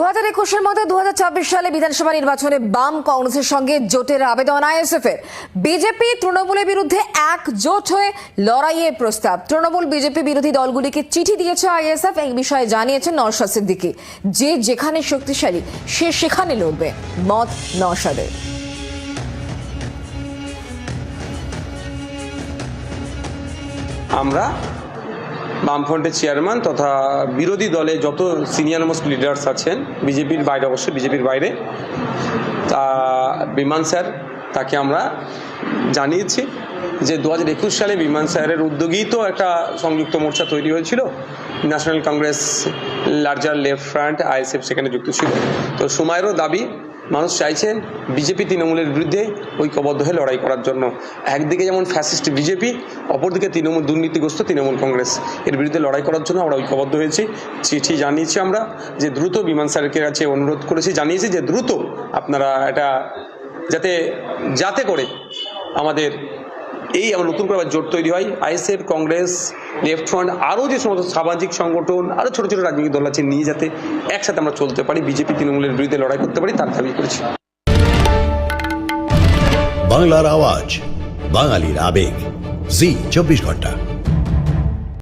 দু হাজার একুশের মতো দু সালে বিধানসভা নির্বাচনে বাম কংগ্রেসের সঙ্গে জোটের আবেদন আইএসএফ এর বিজেপি তৃণমূলের বিরুদ্ধে একজোট হয়ে লড়াইয়ের প্রস্তাব। তৃণমূল বিজেপি বিরোধী দলগুলিকে চিঠি দিয়েছে আইএসএফ, এই বিষয়ে জানিয়েছেন নওশাদ সিদ্দিকি। যে যেখানে শক্তিশালী, সে সেখানে লড়বে। মত নওশাদের। আমরা বামফ্রন্টের চেয়ারম্যান তথা বিরোধী দলে যত সিনিয়র মোস্ট লিডার্স আছেন, বিজেপির বাইরে, অবশ্যই বিজেপির বাইরে, তা বিমান স্যার, তাকে আমরা জানিয়েছি যে দু হাজার একুশ সালে বিমান স্যারের উদ্যোগেই তো একটা সংযুক্ত মোর্চা তৈরি হয়েছিল। National Congress, larger left front, ISF সেখানে যুক্ত ছিল। তো সময়েরও দাবি মানুষ চাইছেন বিজেপি তৃণমূলের বিরুদ্ধে ঐক্যবদ্ধ হয়ে লড়াই করার জন্য। একদিকে যেমন ফ্যাসিস্ট বিজেপি, অপরদিকে তৃণমূল দুর্নীতিগ্রস্ত তৃণমূল কংগ্রেস। এর বিরুদ্ধে লড়াই করার জন্য আমরা ঐক্যবদ্ধ হয়েছি। চিঠি জানিয়েছি আমরা যে দ্রুত বিমান স্যারের কাছে অনুরোধ করেছি, জানিয়েছি যে দ্রুত আপনারা এটা যাতে যাতে করে আমাদের এই আমার নতুন করে আবার জোট তৈরি হয়। আইএসএফ, কংগ্রেস লেফট ফ্রন্ট আরও যে সমস্ত সামাজিক সংগঠন, আরও ছোটো ছোটো রাজনৈতিক দল আছে নিয়ে যাতে একসাথে আমরা চলতে পারি, বিজেপি তৃণমূলের বিরুদ্ধে লড়াই করতে পারি, তার দাবি করেছি। বাংলার আওয়াজ, বাঙালির আবেগ, জি, চব্বিশ ঘণ্টা।